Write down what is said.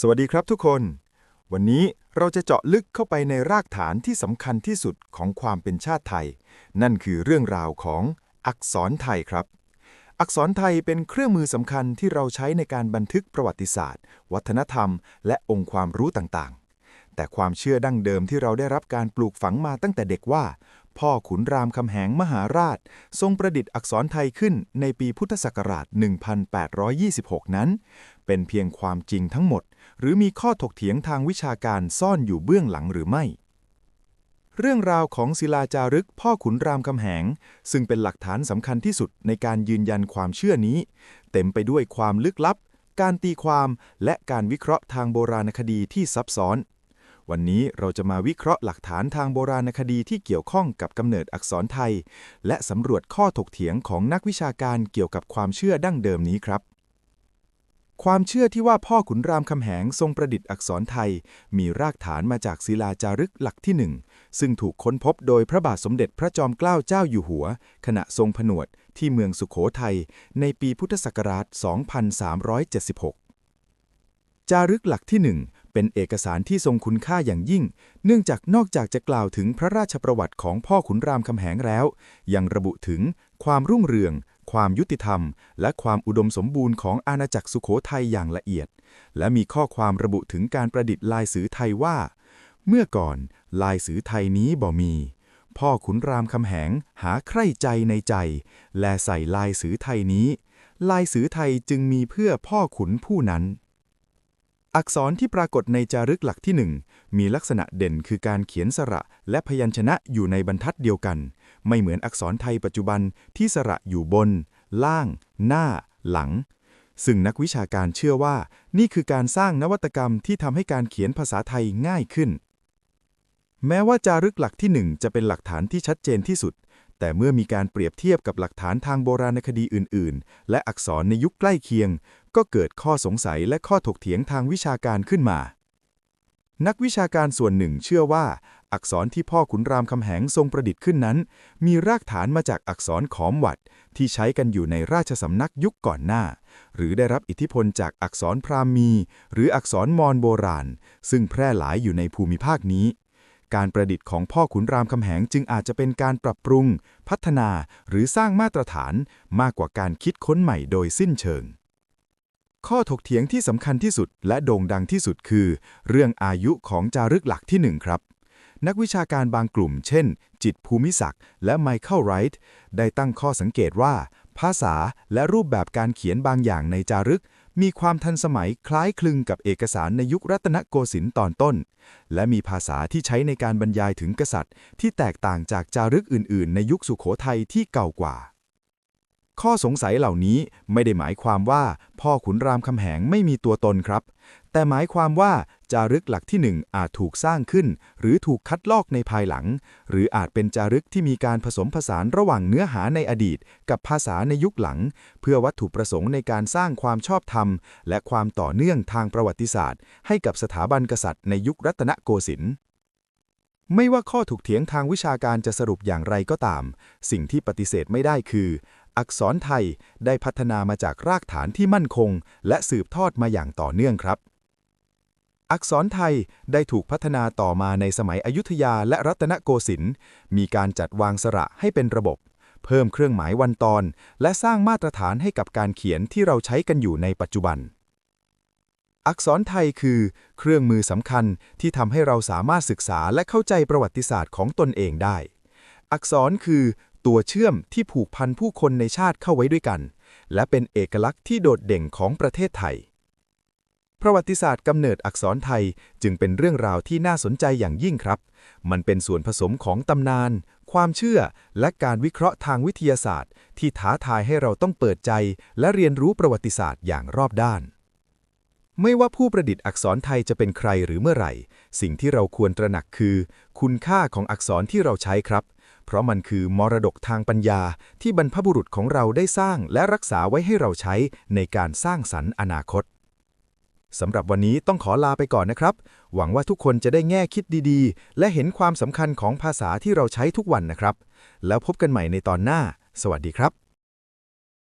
สวัสดีครับทุกคน วันนี้เราจะเจาะลึกเข้าไปในรากฐานที่สำคัญที่สุดของความเป็นชาติไทย นั่นคือเรื่องราวของอักษรไทยครับ อักษรไทยเป็นเครื่องมือสำคัญที่เราใช้ในการบันทึกประวัติศาสตร์ วัฒนธรรม และองค์ความรู้ต่างๆ แต่ความเชื่อดั้งเดิมที่เราได้รับการปลูกฝังมาตั้งแต่เด็กว่า พ่อขุนรามคำแหงมหาราช ทรงประดิษฐ์อักษรไทยขึ้นในปีพุทธศักราช 1826 นั้น เป็นเพียงความจริงทั้งหมด หรือมีข้อถกเถียงทางวิชาการซ่อนอยู่เบื้องหลังหรือไม่ เรื่องราวของศิลาจารึกพ่อขุนรามคำแหง ซึ่งเป็นหลักฐานสำคัญที่สุดในการยืนยันความเชื่อนี้ เต็มไปด้วยความลึกลับ การตีความและการวิเคราะห์ทางโบราณคดีที่ซับซ้อน วันนี้เราจะมาวิเคราะห์หลักฐานทางโบราณคดีที่เกี่ยวข้องกับกำเนิดอักษรไทย และสำรวจข้อถกเถียงของนักวิชาการเกี่ยวกับความเชื่อดั้งเดิมนี้ครับ ความเชื่อที่ว่าพ่อขุนรามคำแหงทรงประดิษฐ์อักษรไทย มีรากฐานมาจากศิลาจารึกหลักที่หนึ่งซึ่งถูกค้นพบโดยพระบาทสมเด็จพระจอมเกล้าเจ้าอยู่หัว ขณะทรงผนวดที่เมืองสุขโขทัยในปีพุทธศักราช 2376 จารึกหลักที่หนึ่ง เป็นเอกสารที่ทรงคุณค่าอย่างยิ่ง เนื่องจากนอกจากจะกล่าวถึงพระราชประวัติของพ่อขุนรามคำแหงแล้ว ยังระบุถึงความรุ่งเรือง ความยุติธรรม และความอุดมสมบูรณ์ของอาณาจักรสุขโขทัยอย่างละเอียด และมีข้อความระบุถึงการประดิษฐ์ลายสือไทยว่า เมื่อก่อนลายสือไทยนี้บ่มี พ่อขุนรามคำแหงหาใคร่ใจในใจ และใส่ลายสือไทยนี้ ลายสือไทยจึงมีเพื่อพ่อขุนผู้นั้น อักษรที่ปรากฏในจารึกหลักที่หนึ่งมีลักษณะเด่นคือการเขียนสระและพยัญชนะอยู่ในบรรทัดเดียวกัน ไม่เหมือนอักษรไทยปัจจุบันที่สระอยู่บน ล่าง หน้า หลัง ซึ่งนักวิชาการเชื่อว่า นี่คือการสร้างนวัตกรรมที่ทำให้การเขียนภาษาไทยง่ายขึ้น แม้ว่าจารึกหลักที่หนึ่งจะเป็นหลักฐานที่ชัดเจนที่สุด แต่เมื่อมีการเปรียบเทียบกับหลักฐานทางโบราณคดีอื่น ๆ และอักษรในยุคใกล้เคียง ก็เกิดข้อสงสัยและข้อถกเถียงทางวิชาการขึ้นมา นักวิชาการส่วนหนึ่งเชื่อว่า อักษรที่พ่อขุนรามคำแหงทรงประดิษฐ์ขึ้นนั้น มีรากฐานมาจากอักษรขอมวัดที่ใช้กันอยู่ในราชสำนักยุคก่อนหน้า หรือได้รับอิทธิพลจากอักษรพราหมี หรืออักษรมอญโบราณ ซึ่งแพร่หลายอยู่ในภูมิภาคนี้ การประดิษฐ์ของพ่อขุนรามคำแหงจึงอาจจะเป็นการปรับปรุง พัฒนาหรือสร้างมาตรฐานมากกว่าการคิดค้นใหม่โดยสิ้นเชิง ข้อถกเถียงที่สำคัญที่สุดและโด่งดังที่สุดคือ เรื่องอายุของจารึกหลักที่หนึ่งครับนักวิชาการบางกลุ่ม เช่น จิตภูมิศักดิ์และไมเคิลไรท์ได้ตั้งข้อสังเกตว่า ภาษาและรูปแบบการเขียนบางอย่างในจารึก มีความทันสมัยคล้ายคลึงกับเอกสารในยุครัตนโกสินทร์ตอนต้น และมีภาษาที่ใช้ในการบรรยายถึงกษัตริย์ ที่แตกต่างจากจารึกอื่น ๆ ในยุคสุขโขทัยที่เก่ากว่า ข้อสงสัยเหล่านี้ไม่ได้หมายความว่าพ่อขุนรามคำแหงไม่มีตัวตนครับ แต่หมายความว่าจารึกหลักที่หนึ่งอาจถูกสร้างขึ้น หรือถูกคัดลอกในภายหลัง หรืออาจเป็นจารึกที่มีการผสมผสานระหว่างเนื้อหาในอดีต กับภาษาในยุคหลัง เพื่อวัตถุประสงค์ในการสร้างความชอบธรรม และความต่อเนื่องทางประวัติศาสตร์ ให้กับสถาบันกษัตริย์ในยุครัตนโกสินทร์ไม่ว่าข้อถูกเถียงทางวิชาการจะสรุปอย่างไรก็ตาม สิ่งที่ปฏิเสธไม่ได้คือ อักษรไทยได้พัฒนามาจากรากฐานที่มั่นคง และสืบทอดมาอย่างต่อเนื่องครับ อักษรไทยได้ถูกพัฒนาต่อมาในสมัยอยุธยาและรัตนโกสินทร์มีการจัดวางสระให้เป็นระบบ เพิ่มเครื่องหมายวันตอน และสร้างมาตรฐานให้กับการเขียนที่เราใช้กันอยู่ในปัจจุบัน อักษรไทยคือ เครื่องมือสำคัญที่ทำให้เราสามารถศึกษาและเข้าใจประวัติศาสตร์ของตนเองได้อักษรคือ ตัวเชื่อมที่ผูกพันผู้คนในชาติเข้าไว้ด้วยกัน และเป็นเอกลักษณ์ที่โดดเด่นของประเทศไทย ประวัติศาสตร์กำเนิดอักษรไทยจึงเป็นเรื่องราวที่น่าสนใจอย่างยิ่งครับ มันเป็นส่วนผสมของตำนาน ความเชื่อ และการวิเคราะห์ทางวิทยาศาสตร์ ที่ท้าทายให้เราต้องเปิดใจ และเรียนรู้ประวัติศาสตร์อย่างรอบด้านไม่ว่าผู้ประดิษฐ์อักษรไทยจะเป็นใครหรือเมื่อไหร่ สิ่งที่เราควรตระหนักคือ คุณค่าของอักษรที่เราใช้ครับ เพราะมันคือมรดกทางปัญญาที่บรรพบุรุษของเราได้สร้างและรักษาไว้ให้เราใช้ในการสร้างสรรค์อนาคตสำหรับวันนี้ต้องขอลาไปก่อนนะครับ หวังว่าทุกคนจะได้แง่คิดดีๆ และเห็นความสำคัญของภาษาที่เราใช้ทุกวันนะครับ แล้วพบกันใหม่ในตอนหน้า สวัสดีครับ